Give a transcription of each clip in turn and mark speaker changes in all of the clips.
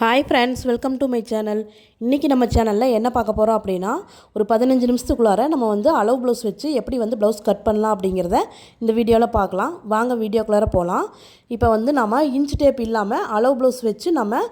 Speaker 1: Hi friends welcome to my channel இன்றைக்கி நம்ம சேனலில் என்ன பார்க்க போகிறோம் அப்படின்னா ஒரு பதினஞ்சு நிமிஷத்துக்குள்ளார நம்ம வந்து அளவு ப்ளவுஸ் வச்சு எப்படி வந்து ப்ளவுஸ் கட் பண்ணலாம் அப்படிங்கிறத இந்த வீடியோவில் பார்க்கலாம். வாங்க வீடியோக்குள்ளார போகலாம் இப்போ வந்து நம்ம இன்ச் டேப் இல்லாமல் அளவு ப்ளவுஸ் வச்சு நம்ம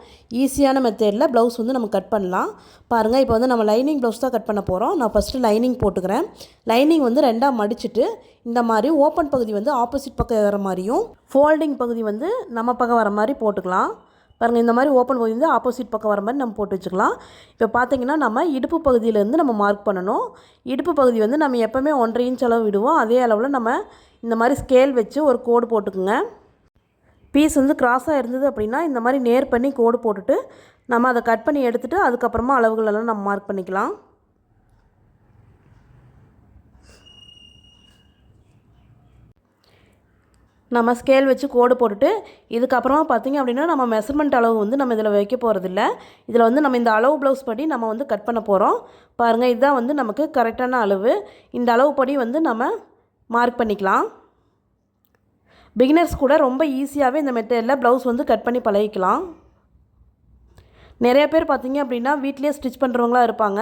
Speaker 1: ஈஸியான மெத்தேடில் ப்ளவுஸ் வந்து நம்ம கட் பண்ணலாம். பாருங்கள் இப்போ வந்து நம்ம லைனிங் ப்ளவுஸ் தான் கட் பண்ண போகிறோம் நான் ஃபஸ்ட்டு லைனிங் போட்டுக்கிறேன். லைனிங் வந்து ரெண்டாக மடிச்சுட்டு இந்த மாதிரி ஓப்பன் பகுதி வந்து ஆப்போசிட் பக்கம் வர மாதிரியும் ஃபோல்டிங் பகுதி வந்து நம்ம பக்கம் வர மாதிரி போட்டுக்கலாம். பாருங்கள் இந்த மாதிரி ஓப்பன் பகுதி வந்து ஆப்போசிட் பக்கம் வர மாதிரி நம்ம போட்டு வச்சுக்கலாம். இப்போ பார்த்தீங்கன்னா நம்ம இடுப்பு பகுதியிலேருந்து நம்ம மார்க் பண்ணணும். இடுப்பு பகுதி வந்து நம்ம எப்போவுமே ஒன்றரை இன்ச் அளவு விடுவோம். அதே அளவில் நம்ம இந்த மாதிரி ஸ்கேல் வச்சு ஒரு கோடு போட்டுக்குங்க. பீஸ் வந்து கிராஸாக இருந்தது அப்படின்னா இந்த மாதிரி நேர் பண்ணி கோடு போட்டுட்டு நம்ம அதை கட் பண்ணி எடுத்துகிட்டு அதுக்கப்புறமா அளவுகளெல்லாம் நம்ம மார்க் பண்ணிக்கலாம். நம்ம ஸ்கேல் வச்சு கோடு போட்டுட்டு இதுக்கப்புறமா பார்த்திங்க அப்படின்னா நம்ம மெஷர்மெண்ட் அளவு வந்து நம்ம இதில் வைக்க போகிறதில்ல இதில் வந்து நம்ம இந்த அளவு ப்ளவுஸ் படி நம்ம வந்து கட் பண்ண போகிறோம் பாருங்கள் இதுதான் வந்து நமக்கு கரெக்டான அளவு. இந்த அளவு படி வந்து நம்ம மார்க் பண்ணிக்கலாம். பிகினர்ஸ் கூட ரொம்ப ஈஸியாகவே இந்த மெட்டீரியலில் ப்ளவுஸ் வந்து கட் பண்ணி பழகிக்கலாம். நிறைய பேர் பார்த்திங்க அப்படின்னா வீட்லேயே ஸ்டிச் பண்ணுறவங்களாம் இருப்பாங்க.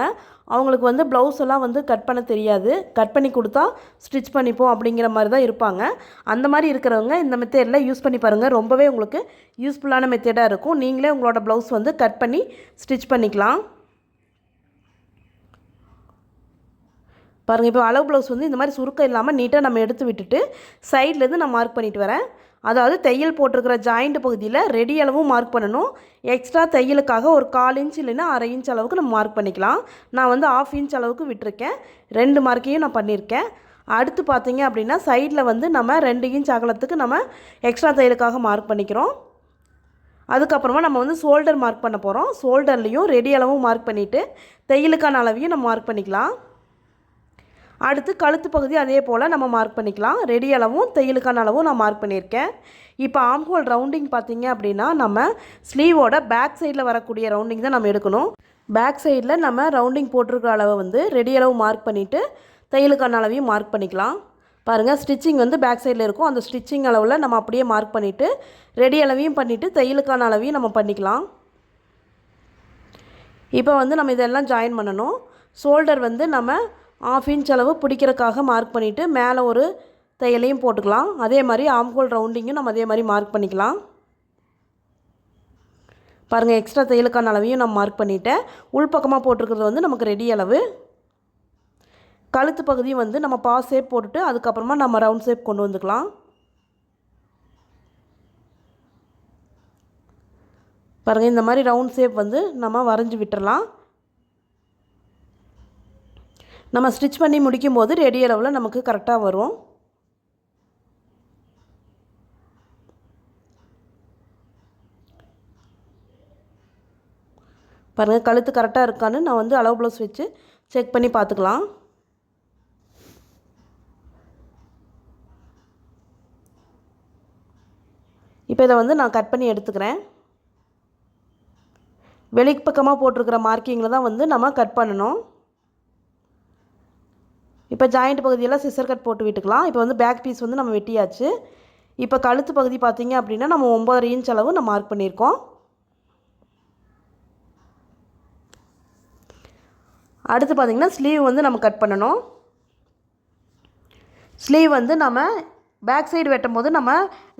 Speaker 1: அவங்களுக்கு வந்து ப்ளவுஸ் எல்லாம் வந்து கட் பண்ண தெரியாது. கட் பண்ணி கொடுத்தா ஸ்டிச் பண்ணிப்போம் அப்படிங்கிற மாதிரி தான் இருப்பாங்க. அந்த மாதிரி இருக்கிறவங்க இந்த மெத்தேடில் யூஸ் பண்ணி பாருங்கள் ரொம்பவே உங்களுக்கு யூஸ்ஃபுல்லான மெத்தேடாக இருக்கும். நீங்களே உங்களோட ப்ளவுஸ் வந்து கட் பண்ணி ஸ்டிச் பண்ணிக்கலாம். பாருங்கள் இப்போ அளவு ப்ளவுஸ் வந்து இந்த மாதிரி சுருக்கம் இல்லாமல் நீட்டாக நம்ம எடுத்து விட்டுட்டு சைட்லேருந்து நான் மார்க் பண்ணிட்டு வரேன். அதாவது தையல் போட்டிருக்கிற ஜாயிண்ட் பகுதியில் ரெடி அளவும் மார்க் பண்ணணும். எக்ஸ்ட்ரா தையலுக்காக ஒரு கால் இன்ச் இல்லைன்னா அரை இன்ச் அளவுக்கு நம்ம மார்க் பண்ணிக்கலாம். நான் வந்து ஆஃப் இன்ச் அளவுக்கு விட்டுருக்கேன். ரெண்டு மார்க்கையும் நான் பண்ணியிருக்கேன். அடுத்து பார்த்தீங்க அப்படின்னா சைடில் வந்து நம்ம ரெண்டு இன்ச் அகலத்துக்கு நம்ம எக்ஸ்ட்ரா தையலுக்காக மார்க் பண்ணிக்கிறோம். அதுக்கப்புறமா நம்ம வந்து ஷோல்டர் மார்க் பண்ண போகிறோம் ஷோல்டர்லேயும் ரெடி அளவும் மார்க் பண்ணிவிட்டு தையலுக்கான அளவையும் நம்ம மார்க் பண்ணிக்கலாம். அடுத்து கழுத்து பகுதி அதே போல் நம்ம மார்க் பண்ணிக்கலாம். ரெடி அளவும் தையலுக்கான அளவும் நான் மார்க் பண்ணியிருக்கேன். இப்போ ஆம்ஹோல் ரவுண்டிங் பார்த்தீங்க அப்படின்னா நம்ம ஸ்லீவோட பேக் சைடில் வரக்கூடிய ரவுண்டிங் தான் நம்ம எடுக்கணும். பேக் சைடில் நம்ம ரவுண்டிங் போட்டிருக்கிற அளவை வந்து ரெடி அளவு மார்க் பண்ணிவிட்டு தையலுக்கான அளவையும் மார்க் பண்ணிக்கலாம். பாருங்கள் ஸ்டிச்சிங் வந்து பேக் சைடில் இருக்கும். அந்த ஸ்டிச்சிங் அளவில் நம்ம அப்படியே மார்க் பண்ணிவிட்டு ரெடி அளவையும் பண்ணிவிட்டு தையலுக்கான அளவையும் நம்ம பண்ணிக்கலாம். இப்போ வந்து நம்ம இதெல்லாம் ஜாயின் பண்ணணும். ஷோல்டர் வந்து நம்ம ஆஃப் இன்ச் அளவு பிடிக்கிறதுக்காக மார்க் பண்ணிவிட்டு மேலே ஒரு தையலையும் போட்டுக்கலாம். அதே மாதிரி ஆம்கோல் ரவுண்டிங்கும் நம்ம அதே மாதிரி மார்க் பண்ணிக்கலாம். பாருங்கள் எக்ஸ்ட்ரா தையலுக்கான அளவையும் நான் மார்க் பண்ணிவிட்டேன் உள்பக்கமாக போட்டிருக்கிறது வந்து நமக்கு ரெடி அளவு. கழுத்து பகுதியும் வந்து நம்ம பாஸ் ஷேப் போட்டுட்டு அதுக்கப்புறமா நம்ம ரவுண்ட் ஷேப் கொண்டு வந்துக்கலாம். பாருங்கள் இந்த மாதிரி ரவுண்ட் ஷேப் வந்து நம்ம வரைஞ்சி விட்டுறலாம். நம்ம ஸ்டிச் பண்ணி முடிக்கும் போது ரெடி அளவில் நமக்கு கரெக்டாக வரும். பாருங்கள் கழுத்து கரெக்டாக இருக்கான்னு நான் வந்து அளவு ப்ளவுஸ் வச்சு செக் பண்ணி பார்த்துக்கலாம். இப்போ இதை வந்து நான் கட் பண்ணி எடுத்துக்கிறேன். வெளிப்பக்கமாக போட்டிருக்கிற மார்க்கிங்கில் தான் வந்து நம்ம கட் பண்ணணும். இப்போ ஜாயிண்ட் பகுதியெல்லாம் சிசர் கட் போட்டு விட்டுக்கலாம். இப்போ வந்து பேக் பீஸ் வந்து நம்ம வெட்டியாச்சு. இப்போ கழுத்து பகுதி பார்த்திங்க அப்படின்னா நம்ம ஒம்பதரை இன்ச் அளவு நம்ம மார்க் பண்ணியிருக்கோம். அடுத்து பார்த்திங்கன்னா ஸ்லீவ் வந்து நம்ம கட் பண்ணணும். ஸ்லீவ் வந்து நம்ம பேக் சைடு வெட்டும் போது நம்ம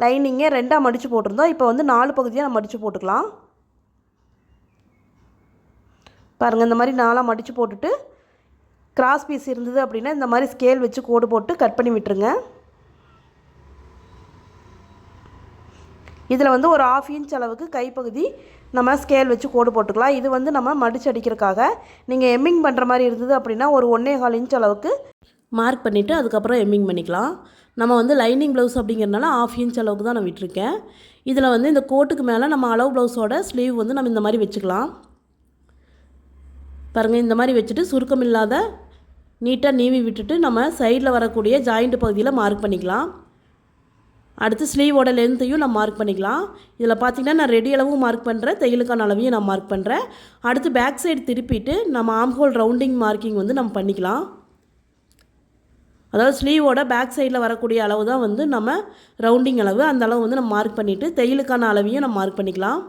Speaker 1: லைனிங்கே ரெண்டாக மடித்து போட்டிருந்தோம். இப்போ வந்து நாலு பகுதியாக நம்ம மடித்து போட்டுக்கலாம். பாருங்கள் இந்த மாதிரி நாலாக மடித்து போட்டுட்டு கிராஸ் பீஸ் இருந்தது அப்படின்னா இந்த மாதிரி ஸ்கேல் வச்சு கோடு போட்டு கட் பண்ணி விட்டுருங்க. இதில் வந்து ஒரு ஆஃப் இன்ச் அளவுக்கு கைப்பகுதி நம்ம ஸ்கேல் வச்சு கோடு போட்டுக்கலாம். இது வந்து நம்ம மடிச்சு அடிக்கிறதுக்காக. நீங்கள் எம்மிங் பண்ணுற மாதிரி இருந்தது அப்படின்னா ஒரு ஒன்றே கால் இன்ச் அளவுக்கு மார்க் பண்ணிவிட்டு அதுக்கப்புறம் எம்மிங் பண்ணிக்கலாம். நம்ம வந்து லைனிங் ப்ளவுஸ் அப்படிங்கிறனால ஆஃப் இன்ச் அளவுக்கு தான் நான் விட்டுருக்கேன். இதில் வந்து இந்த கோட்டுக்கு மேலே நம்ம அளவு ப்ளவுஸோட ஸ்லீவ் வந்து நம்ம இந்த மாதிரி வச்சுக்கலாம். பாருங்கள் இந்த மாதிரி வச்சுட்டு சுருக்கம் இல்லாத நீட்டாக நீவி விட்டுட்டு நம்ம சைடில் வரக்கூடிய ஜாயிண்ட் பகுதியில் மார்க் பண்ணிக்கலாம். அடுத்து ஸ்லீவோட லென்த்தையும் நான் மார்க் பண்ணிக்கலாம். இதில் பார்த்திங்கன்னா நான் ரெடி அளவும் மார்க் பண்ணுறேன் தையலுக்கான அளவையும் நான் மார்க் பண்ணுறேன் அடுத்து பேக் சைடு திருப்பிட்டு நம்ம ஆம்ஹோல் ரவுண்டிங் மார்க்கிங் வந்து நம்ம பண்ணிக்கலாம். அதாவது ஸ்லீவோட பேக் சைடில் வரக்கூடிய அளவு தான் வந்து நம்ம ரவுண்டிங் அளவு. அந்த அளவு வந்து நம்ம மார்க் பண்ணிவிட்டு தையலுக்கான அளவையும் நம்ம மார்க் பண்ணிக்கலாம்.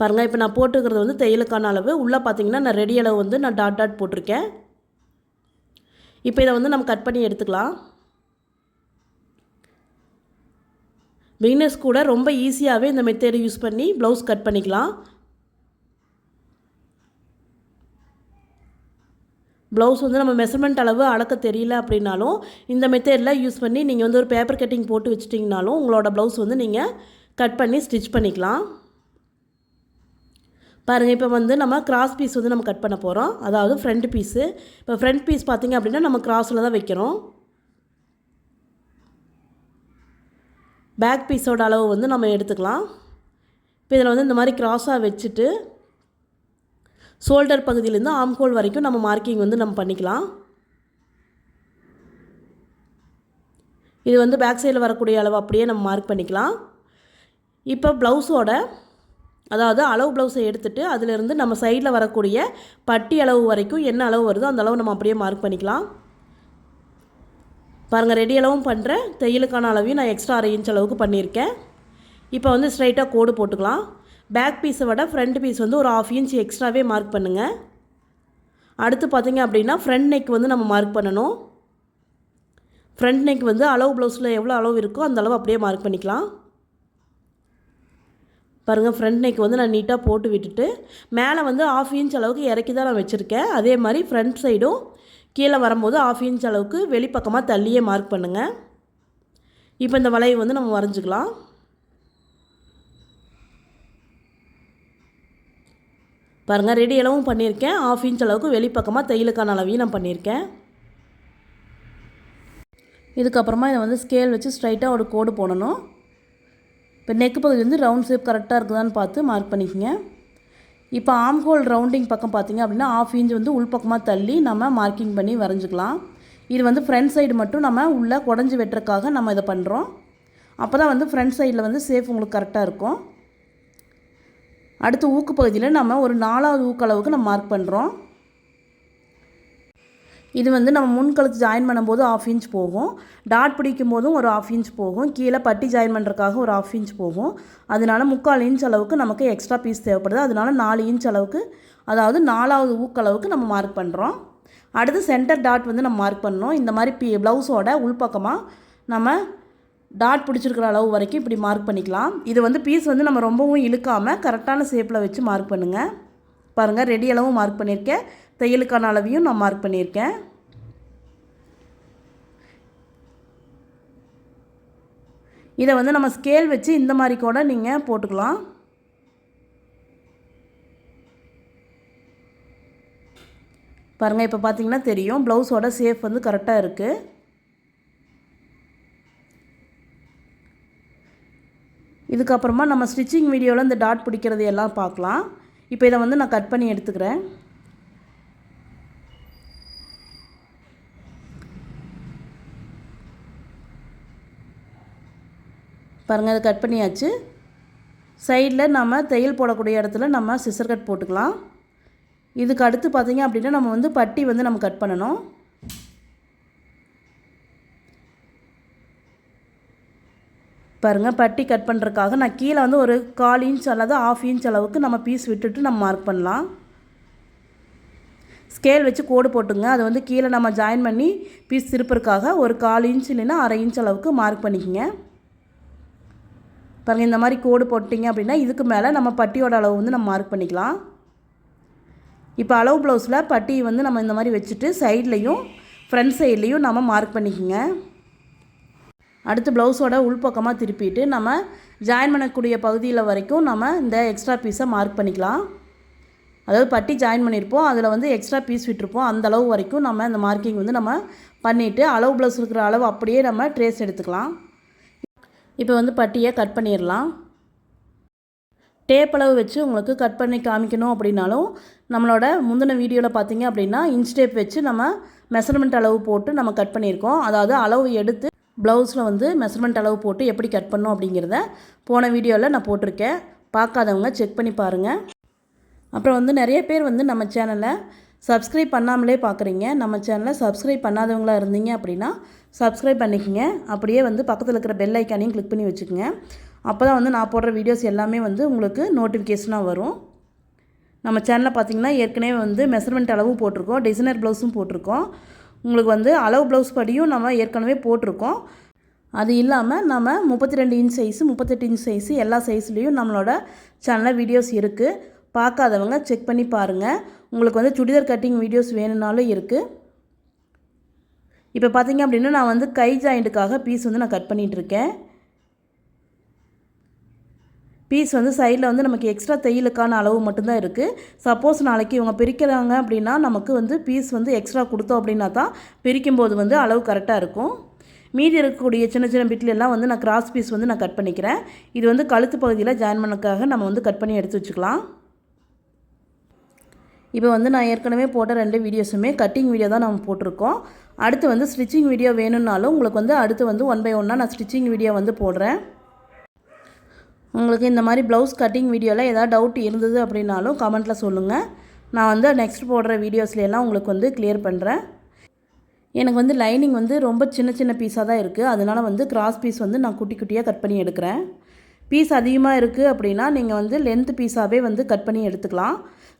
Speaker 1: பாருங்கள் இப்போ நான் போட்டுக்கிறது வந்து தையலுக்கான அளவு. உள்ளே பார்த்தீங்கன்னா நான் ரெடி அளவு வந்து நான் டாட் டாட் போட்டிருக்கேன். இப்போ இதை வந்து நம்ம கட் பண்ணி எடுத்துக்கலாம். பிகினர்ஸ் கூட ரொம்ப ஈஸியாகவே இந்த மெத்தேடு யூஸ் பண்ணி ப்ளவுஸ் கட் பண்ணிக்கலாம். ப்ளவுஸ் வந்து நம்ம மெஷர்மெண்ட் அளவு அளக்க தெரியல அப்படின்னாலும் இந்த மெத்தேடில் யூஸ் பண்ணி நீங்கள் வந்து ஒரு பேப்பர் கட்டிங் போட்டு வச்சிட்டிங்கனாலும் உங்களோட ப்ளவுஸ் வந்து நீங்கள் கட் பண்ணி ஸ்டிச் பண்ணிக்கலாம். பாருங்கள் இப்போ வந்து நம்ம கிராஸ் பீஸ் வந்து நம்ம கட் பண்ண போகிறோம் அதாவது ஃப்ரண்ட் பீஸு இப்போ ஃப்ரண்ட் பீஸ் பார்த்திங்க அப்படின்னா நம்ம கிராஸில் தான் வைக்கிறோம். பேக் பீஸோட அளவு வந்து நம்ம எடுத்துக்கலாம். இப்போ இதில் வந்து இந்த மாதிரி கிராஸாக வச்சுட்டு ஷோல்டர் பகுதியிலேருந்து ஆம்ஹோல் வரைக்கும் நம்ம மார்க்கிங் வந்து நம்ம பண்ணிக்கலாம். இது வந்து பேக் சைடில் வரக்கூடிய அளவு அப்படியே நம்ம மார்க் பண்ணிக்கலாம். இப்போ ப்ளவுஸோட அதாவது அளவு ப்ளவுஸை எடுத்துகிட்டு அதிலிருந்து நம்ம சைடில் வரக்கூடிய பட்டி அளவு வரைக்கும் என்ன அளவு வருதோ அந்த அளவு நம்ம அப்படியே மார்க் பண்ணிக்கலாம். பாருங்கள் ரெடி அளவும் பண்ணுறேன் தையலுக்கான அளவையும் நான் எக்ஸ்ட்ரா அரை இன்ச் அளவுக்கு பண்ணியிருக்கேன். இப்போ வந்து ஸ்ட்ரைட்டாக கோடு போட்டுக்கலாம். பேக் பீஸை விட ஃப்ரண்ட் பீஸ் வந்து ஒரு ஆஃப் இன்ச் எக்ஸ்ட்ராவே மார்க் பண்ணுங்கள் அடுத்து பார்த்திங்க அப்படின்னா ஃப்ரண்ட் நெக் வந்து நம்ம மார்க் பண்ணணும். ஃப்ரண்ட் நெக் வந்து அளவு ப்ளவுஸில் எவ்வளோ அளவு இருக்கோ அந்த அளவு அப்படியே மார்க் பண்ணிக்கலாம். பாருங்கள் ஃப்ரண்ட் நெக் வந்து நான் நீட்டாக போட்டு விட்டுட்டு மேலே வந்து ஆஃப் இன்ச் அளவுக்கு இறக்கி தான் நான் வச்சுருக்கேன். அதே மாதிரி ஃப்ரண்ட் சைடும் கீழே வரும்போது ஆஃப் இன்ச் அளவுக்கு வெளிப்பக்கமாக தள்ளியே மார்க் பண்ணுங்கள் இப்போ இந்த வளைவு வந்து நம்ம வரைஞ்சிக்கலாம். பாருங்கள் ரெடி அளவும் பண்ணியிருக்கேன். ஆஃப் இன்ச் அளவுக்கு வெளிப்பக்கமாக தையலுக்கான அளவையும் நான் பண்ணியிருக்கேன். இதுக்கப்புறமா இதை வந்து ஸ்கேல் வச்சு ஸ்ட்ரைட்டாக ஒரு கோடு போடணும். இப்போ நெக்கு பகுதி வந்து ரவுண்ட் ஷேப் கரெக்டாக இருக்குதான்னு பார்த்து மார்க் பண்ணிக்கோங்க. இப்போ ஆம் ஹோல் ரவுண்டிங் பக்கம் பார்த்தீங்க அப்படின்னா ஆஃப் இன்ச் வந்து உள்பக்கமாக தள்ளி நம்ம மார்க்கிங் பண்ணி வரைஞ்சிக்கலாம். இது வந்து ஃப்ரண்ட் சைடு மட்டும் நம்ம உள்ளே குடஞ்சி வெட்டுறதுக்காக நம்ம இதை பண்ணுறோம் அப்போ தான் வந்து ஃப்ரண்ட் சைடில் வந்து சேஃப் உங்களுக்கு கரெக்டாக இருக்கும். அடுத்து ஊக்கு பகுதியில் நம்ம ஒரு நாலாவது ஊக்களவுக்கு நம்ம மார்க் பண்ணுறோம் இது வந்து நம்ம முன்கழுத்து ஜாயின் பண்ணும்போது ஆஃப் இன்ச் போகும். டாட் பிடிக்கும் போதும் ஒரு ஆஃப் இன்ச் போகும். கீழே பட்டி ஜாயின் பண்ணுறதுக்காக ஒரு ஆஃப் இன்ச் போகும். அதனால முக்கால் இன்ச் அளவுக்கு நமக்கு எக்ஸ்ட்ரா பீஸ் தேவைப்படுது. அதனால நாலு இன்ச் அளவுக்கு அதாவது நாலாவது ஊக்களவுக்கு நம்ம மார்க் பண்ணுறோம் அடுத்து சென்டர் டாட் வந்து நம்ம மார்க் பண்ணோம் இந்த மாதிரி பி ப்ளவுஸோட உள்பக்கமாக நம்ம டாட் பிடிச்சிருக்கிற அளவு வரைக்கும் இப்படி மார்க் பண்ணிக்கலாம். இது வந்து பீஸ் வந்து நம்ம ரொம்பவும் இழுக்காமல் கரெக்டான ஷேப்பில் வச்சு மார்க் பண்ணுங்கள் பாருங்கள் ரெடி அளவும் மார்க் பண்ணியிருக்கேன் தையலுக்கான அளவையும் நான் மார்க் பண்ணியிருக்கேன். இதை வந்து நம்ம ஸ்கேல் வச்சு இந்த மாதிரி கூட நீங்கள் போட்டுக்கலாம். பாருங்கள் இப்போ பார்த்தீங்கன்னா தெரியும். ப்ளவுஸோட சேஃப் வந்து கரெக்டாக இருக்குது இதுக்கப்புறமா நம்ம ஸ்டிச்சிங் வீடியோவில் இந்த டாட் பிடிக்கிறது எல்லாம் பார்க்கலாம். இப்போ இதை வந்து நான் கட் பண்ணி எடுத்துக்கிறேன். பாருங்கள் அதை கட் பண்ணியாச்சு. சைடில் நம்ம தையல் போடக்கூடிய இடத்துல நம்ம சிசர் கட் போட்டுக்கலாம். இதுக்கு அடுத்து பார்த்திங்க அப்படின்னா நம்ம வந்து பட்டி வந்து நம்ம கட் பண்ணணும். பாருங்கள் பட்டி கட் பண்ணுறதுக்காக நான் கீழே வந்து ஒரு கால் இன்ச் அல்லது ஆஃப் இன்ச் அளவுக்கு நம்ம பீஸ் விட்டுட்டு நம்ம மார்க் பண்ணலாம். ஸ்கேல் வச்சு கோடு போட்டுங்க. அதை வந்து கீழே நம்ம ஜாயின் பண்ணி பீஸ் திருப்பறதுக்காக ஒரு கால் இன்ச் இல்லைன்னா அரை இன்ச் அளவுக்கு மார்க் பண்ணிக்கோங்க. பாருங்கள் இந்த மாதிரி கோடு போட்டிங்க அப்படின்னா இதுக்கு மேலே நம்ம பட்டியோட அளவு வந்து நம்ம மார்க் பண்ணிக்கலாம். இப்போ அளவு ப்ளவுஸில் பட்டி வந்து நம்ம இந்த மாதிரி வச்சுட்டு சைட்லேயும் ஃப்ரண்ட் சைட்லேயும் நம்ம மார்க் பண்ணிக்கோங்க. அடுத்து ப்ளவுஸோட உள்பக்கமாக திருப்பிட்டு நம்ம ஜாயின் பண்ணக்கூடிய பகுதியில் வரைக்கும் நம்ம இந்த எக்ஸ்ட்ரா பீஸை மார்க் பண்ணிக்கலாம். அதாவது பட்டி ஜாயின் பண்ணியிருப்போம் அதில் வந்து எக்ஸ்ட்ரா பீஸ் விட்டுருப்போம் அந்த அளவு வரைக்கும் நம்ம இந்த மார்க்கிங் வந்து நம்ம பண்ணிவிட்டு அளவு ப்ளவுஸ் இருக்கிற அளவு அப்படியே நம்ம ட்ரேஸ் எடுத்துக்கலாம். இப்போ வந்து பட்டியை கட் பண்ணிடலாம். டேப் அளவு வச்சு உங்களுக்கு கட் பண்ணி காமிக்கணும் அப்படின்னாலும் நம்மளோட முந்தின வீடியோவில் பார்த்தீங்க அப்படின்னா இன்ச் டேப் வச்சு நம்ம மெஷர்மெண்ட் அளவு போட்டு நம்ம கட் பண்ணியிருக்கோம். அதாவது அளவு எடுத்து ப்ளவுஸில் வந்து மெஷர்மெண்ட் அளவு போட்டு எப்படி கட் பண்ணோம் அப்படிங்கிறத போன வீடியோவில் நான் போட்டிருக்கேன். பார்க்காதவங்க செக் பண்ணி பாருங்கள் அப்புறம் வந்து நிறைய பேர் வந்து நம்ம சேனலை சப்ஸ்கிரைப் பண்ணாமலே பார்க்குறீங்க. நம்ம சேனலை சப்ஸ்கிரைப் பண்ணாதவங்களா இருந்தீங்க அப்படின்னா சப்ஸ்கிரைப் பண்ணிக்கோங்க. அப்படியே வந்து பக்கத்தில் இருக்கிற பெல் ஐக்கானையும் கிளிக் பண்ணி வச்சுக்கோங்க. அப்போ தான் வந்து நான் போடுற வீடியோஸ் எல்லாமே வந்து உங்களுக்கு நோட்டிஃபிகேஷனாக வரும். நம்ம சேனலில் பார்த்தீங்கன்னா ஏற்கனவே வந்து மெஷர்மெண்ட் அளவும் போட்டிருக்கோம். டிசைனர் ப்ளவுஸும் போட்டிருக்கோம். உங்களுக்கு வந்து அளவு ப்ளவுஸ் படியும் நம்ம ஏற்கனவே போட்டிருக்கோம். அது இல்லாமல் நம்ம முப்பத்தி ரெண்டு இன்ச் சைஸு முப்பத்தெட்டு இன்ச் சைஸு எல்லா சைஸ்லேயும் நம்மளோட சேனலில் வீடியோஸ் இருக்குது பார்க்காதவங்க செக் பண்ணி பாருங்கள் உங்களுக்கு வந்து சுடிதார் கட்டிங் வீடியோஸ் வேணும்னாலும் இருக்குது இப்போ பார்த்தீங்க அப்படின்னா நான் வந்து கை ஜாயிண்ட்டுக்காக பீஸ் வந்து நான் கட் பண்ணிகிட்டு இருக்கேன் பீஸ் வந்து சைடில் வந்து நமக்கு எக்ஸ்ட்ரா தையலுக்கான அளவு மட்டும்தான் இருக்குது சப்போஸ் நாளைக்கு இவங்க பிரிக்கிறாங்க அப்படின்னா நமக்கு வந்து பீஸ் வந்து எக்ஸ்ட்ரா கொடுத்தோம் அப்படின்னா தான் பிரிக்கும்போது வந்து அளவு கரெக்டாக இருக்கும். மீதி இருக்கக்கூடிய சின்ன சின்ன பிட்ல எல்லாம் வந்து நான் கிராஸ் பீஸ் வந்து நான் கட் பண்ணிக்கிறேன். இது வந்து கழுத்து பகுதியில் ஜாயின் பண்ணக்காக நம்ம வந்து கட் பண்ணி எடுத்து வச்சுக்கலாம். இப்போ வந்து நான் ஏற்கனவே போட்ட ரெண்டு வீடியோஸுமே கட்டிங் வீடியோ தான் நம்ம போட்டிருக்கோம். அடுத்து வந்து ஸ்டிச்சிங் வீடியோ வேணும்னாலும் உங்களுக்கு வந்து அடுத்து வந்து ஒன் பை ஒன்னாக நான் ஸ்டிச்சிங் வீடியோ வந்து போடுறேன். உங்களுக்கு இந்த மாதிரி ப்ளவுஸ் கட்டிங் வீடியோவில் ஏதாவது டவுட் இருந்தது அப்படின்னாலும் கமெண்ட்டில் சொல்லுங்கள் நான் வந்து நெக்ஸ்ட் போடுற வீடியோஸ்லாம் உங்களுக்கு வந்து கிளியர் பண்ணுறேன் எனக்கு வந்து லைனிங் வந்து ரொம்ப சின்ன சின்ன பீஸாக தான் இருக்குது அதனால் வந்து கிராஸ் பீஸ் வந்து நான் குட்டி குட்டியாக கட் பண்ணி எடுக்கிறேன். பீஸ் அதிகமாக இருக்குது அப்படின்னா நீங்கள் வந்து லென்த் பீஸாகவே வந்து கட் பண்ணி எடுத்துக்கலாம்.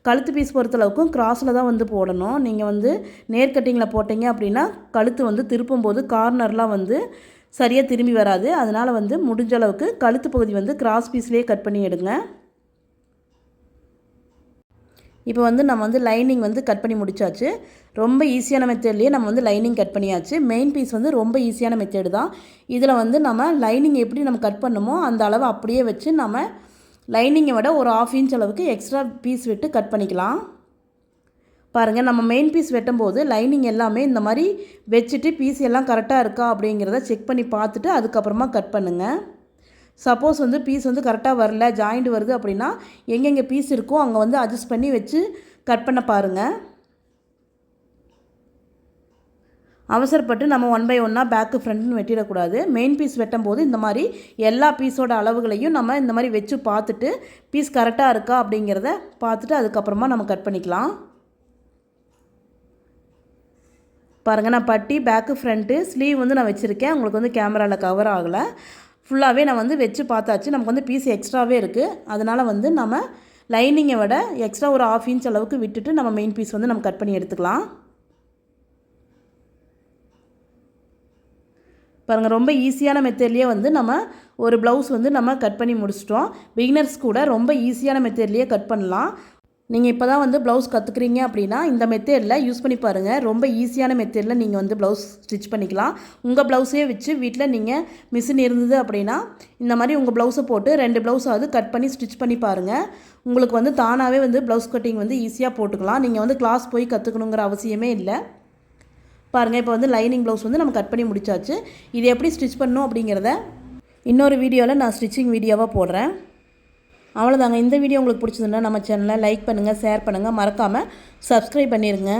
Speaker 1: கழுத்து பீஸ் பொறுத்தளவுக்கும் கிராஸில் தான் வந்து போடணும். நீங்கள் வந்து நேர் கட்டிங்கில் போட்டீங்க அப்படின்னா கழுத்து வந்து திருப்பும்போது கார்னர்லாம் வந்து சரியாக திரும்பி வராது. அதனால் வந்து முடிஞ்ச அளவுக்கு கழுத்து பகுதி வந்து கிராஸ் பீஸ்லேயே கட் பண்ணி எடுங்க. இப்போ வந்து நம்ம வந்து லைனிங் வந்து கட் பண்ணி முடிச்சாச்சு. ரொம்ப ஈஸியான மெத்தட்லேயே நம்ம வந்து லைனிங் கட் பண்ணியாச்சு. மெயின் பீஸ் வந்து ரொம்ப ஈஸியான மெத்தேடு தான். இதில் வந்து நம்ம லைனிங் எப்படி நம்ம கட் பண்ணுமோ அந்த அளவு அப்படியே வச்சு நம்ம லைனிங்கை விட ஒரு ஆஃப் இன்ச் அளவுக்கு எக்ஸ்ட்ரா பீஸ் விட்டு கட் பண்ணிக்கலாம். பாருங்கள் நம்ம மெயின் பீஸ் வெட்டும்போது லைனிங் எல்லாமே இந்த மாதிரி வச்சுட்டு பீஸ் எல்லாம் கரெக்டாக இருக்கா அப்படிங்கிறத செக் பண்ணி பார்த்துட்டு அதுக்கப்புறமா கட் பண்ணுங்கள் சப்போஸ் வந்து பீஸ் வந்து கரெக்டாக வரல ஜாயிண்ட் வருது அப்படின்னா எங்கெங்கே பீஸ் இருக்கோ அங்கே வந்து அட்ஜஸ்ட் பண்ணி வச்சு கட் பண்ண பாருங்கள் அவசரப்பட்டு நம்ம ஒன் பை ஒன்னாக பேக்கு ஃப்ரண்ட்னு வெட்டிடக்கூடாது. மெயின் பீஸ் வெட்டும் போது இந்த மாதிரி எல்லா பீஸோட அளவுகளையும் நம்ம இந்த மாதிரி வச்சு பார்த்துட்டு பீஸ் கரெக்டாக இருக்கா அப்படிங்கிறத பார்த்துட்டு அதுக்கப்புறமா நம்ம கட் பண்ணிக்கலாம். பாருங்கள் நான் பட்டி பேக்கு ஃப்ரண்ட்டு ஸ்லீவ் வந்து நான் வச்சுருக்கேன். உங்களுக்கு வந்து கேமராவில் கவர் ஆகலை. ஃபுல்லாகவே நான் வந்து வச்சு பார்த்தாச்சு. நமக்கு வந்து பீஸ் எக்ஸ்ட்ராவே இருக்குது அதனால் வந்து நம்ம லைனிங்கை விட எக்ஸ்ட்ரா ஒரு ஆஃப் இன்ச் அளவுக்கு விட்டுட்டு நம்ம மெயின் பீஸ் வந்து நம்ம கட் பண்ணி எடுத்துக்கலாம். பாருங்கள் ரொம்ப ஈஸியான மெத்தட்லேயே வந்து நம்ம ஒரு ப்ளவுஸ் வந்து நம்ம கட் பண்ணி முடிச்சிட்டோம். பிகினர்ஸ் கூட ரொம்ப ஈஸியான மெத்தட்லேயே கட் பண்ணலாம். நீங்கள் இப்போ தான் வந்து ப்ளவுஸ் கற்றுக்குறீங்க அப்படின்னா இந்த மெத்தேடில் யூஸ் பண்ணி பாருங்கள் ரொம்ப ஈஸியான மெத்தேடில் நீங்கள் வந்து ப்ளவுஸ் ஸ்டிச் பண்ணிக்கலாம். உங்கள் ப்ளவுஸே வச்சு வீட்டில் நீங்கள் மிஷின் இருந்தது அப்படின்னா இந்த மாதிரி உங்கள் ப்ளவுஸை போட்டு ரெண்டு ப்ளவுஸாவது கட் பண்ணி ஸ்டிச் பண்ணி பாருங்கள் உங்களுக்கு வந்து தானாகவே வந்து ப்ளவுஸ் கட்டிங் வந்து ஈஸியாக போட்டுக்கலாம். நீங்கள் வந்து கிளாஸ் போய் கற்றுக்கணுங்கிற அவசியமே இல்லை. பாருங்கள் இப்போ வந்து லைனிங் ப்ளவுஸ் வந்து நம்ம கட் பண்ணி முடிச்சாச்சு. இது எப்படி ஸ்டிச் பண்ணணும் அப்படிங்கிறத இன்னொரு வீடியோவில் நான் ஸ்டிச்சிங் வீடியோவாக போடுறேன். அவ்வளோதாங்க இந்த வீடியோ உங்களுக்கு பிடிச்சதுன்னா நம்ம சேனலை லைக் பண்ணுங்கள் ஷேர் பண்ணுங்கள் மறக்காமல் சப்ஸ்கிரைப் பண்ணிடுங்க